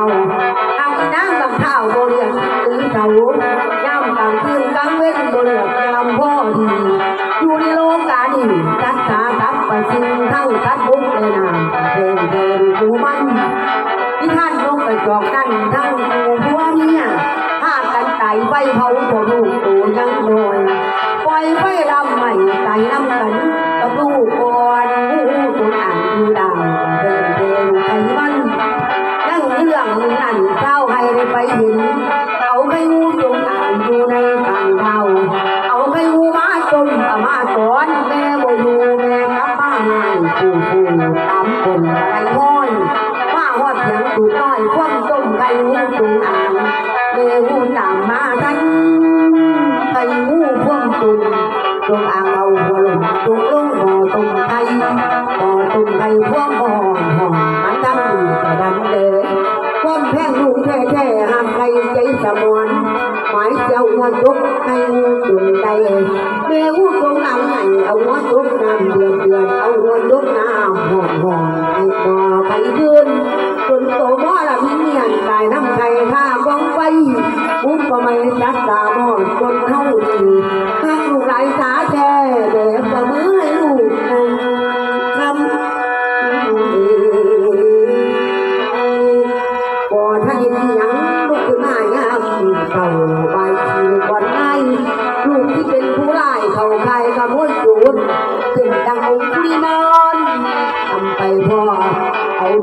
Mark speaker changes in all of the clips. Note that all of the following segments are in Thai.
Speaker 1: าเอาอีน้ำกับข้าวบ่เรียกหรือเสาย่ำกลางคืนกลางเว้นบ่เรียกยามพ่อดีอยู่ในโลกาดีจัดสาทับไปสิ่งทั้งทัดบุกในนามเดินเดินดูมันที่ท่านลงไปจอกนั่นทั้งกู ไปเห็นเอาไข่งูจงอ่างอยู่ในกลางเท้าเอาไข่งูมาจมเอามาสอนแม่บ่อยู่แม่กลับบ้านให้ผู้ผู้ตามคนไรห้อยมาหอดเสียงตูน้อยคว่ำจมไข่งูจงอ่างแม่งูนาง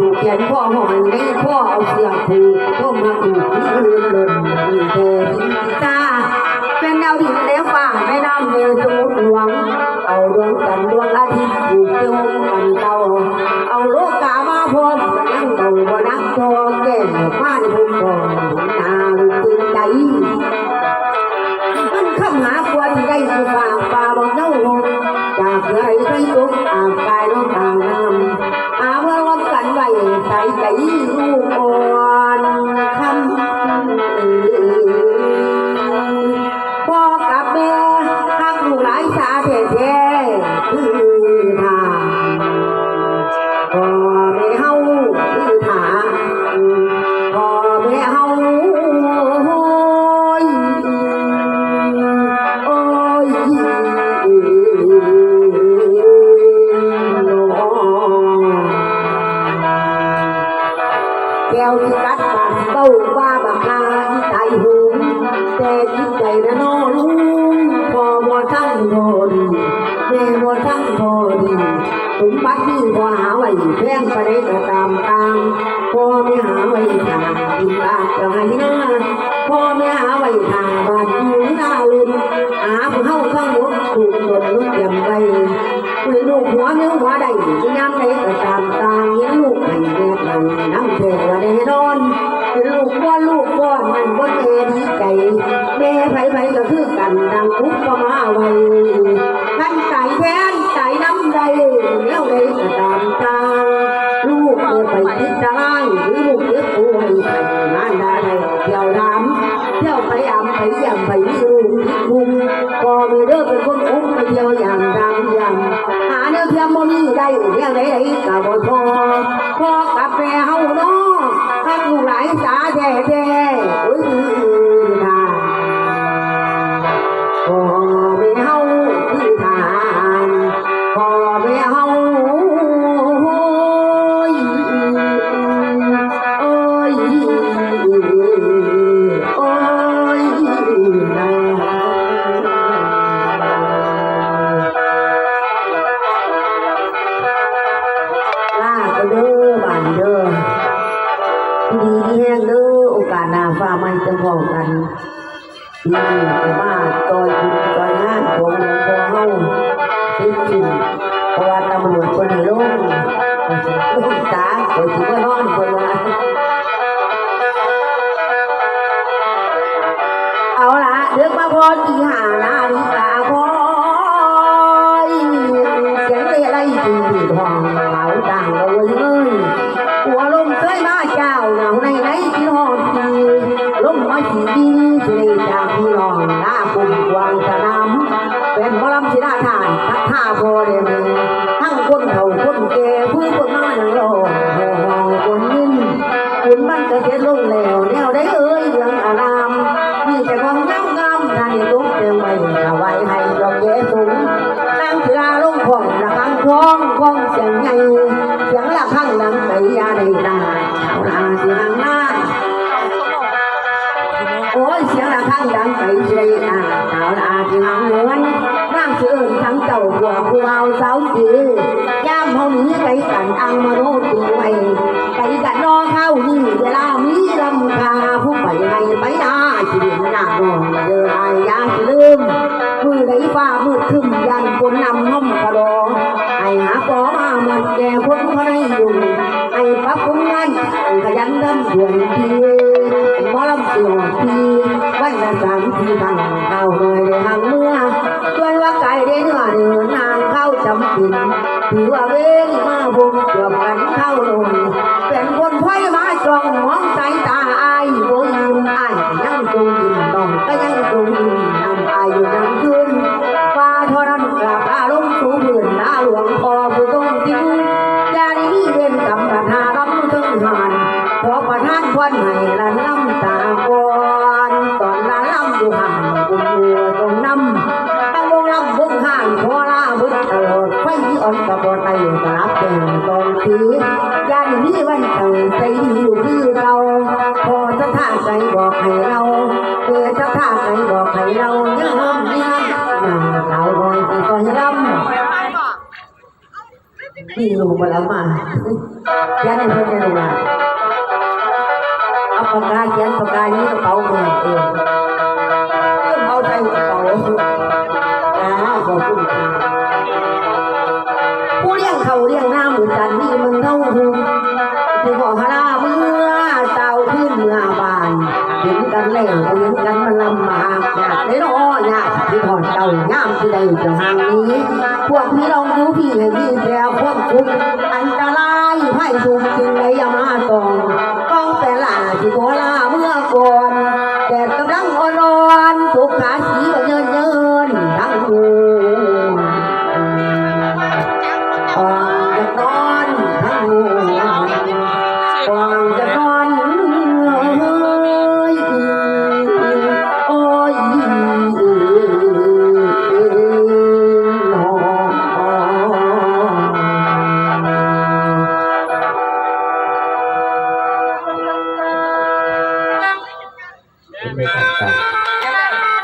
Speaker 1: ดูกแขนพ่อหอยให้พ่อเอาเสียงผูกพ่อมาผูกที่เรือนหล่นมีเธอที่ตาเป็นดาวดินแล้วฝ่าแม่น้ำเมฆสมุทรหลวง เอาดวงจันทร์ดวงอาทิตย์ผูกเจ้ากันเตาเอาโลกามาพร้อม แก้วที่กัดปากเบ้าว่าบักลาใจหูแต่จิตใจนะน้อลุงพอบ่ทั้งพอดีแม่บ่ทั้งพอดีผมปัดนี่พอหาไว้แพงไปได้ก็ตามตามพ่อไม่หาไว้ทางกินบาทก็ให้หน้าพอไม่หาไว้ทางบาทอยู่หน้าลืมหาผู้เฮาข้างหมดถูกตนลุกยำไปคุยลูกหัวเนื้อหัวใดที่ยามใดก็ตามตาม เที่ยวใดใดก็บ่พอพอกับแม่เฮาน้องให้ลูกหลานสาแท้แท้ๆอุ้ย สหน้าฟ้าไม่จะพอกันนี่แต่ว่าจอยบุญจอยงานของหลวงพ่อเฮาที่จริงเพราะว่าตำรวจคนนี้ลงลูกจ๋าเดี๋ยวถือว่านอนคนละเอาละเลือกมาพอที่หา ข้องระข้างคล้องคล้องเสียงไงเสียงละข้งดังไปยาได้ตาชาวน้าเสียงน้าโอ้ยเสียงละข้งดังไปเสียหน้าเอาวน้าเสียงเงินนั่งเสื่อมทั้งเจ้าหัวผู้เอสาวสี ขึ้นถือว่าเวรมาวงจบกันเข้าลงเป็นคนไพ่มาจองมองสายตาอายบ Bingung lama. Yan ang hindi nga. Ang pagkakian, pagkain, ito pa ย่ามที่ใดจะห่างนี้ พวกพี่ลองดูพี่ให้ดีแล้วควบคุมอันตรายให้ถูกจริงในยามาตอง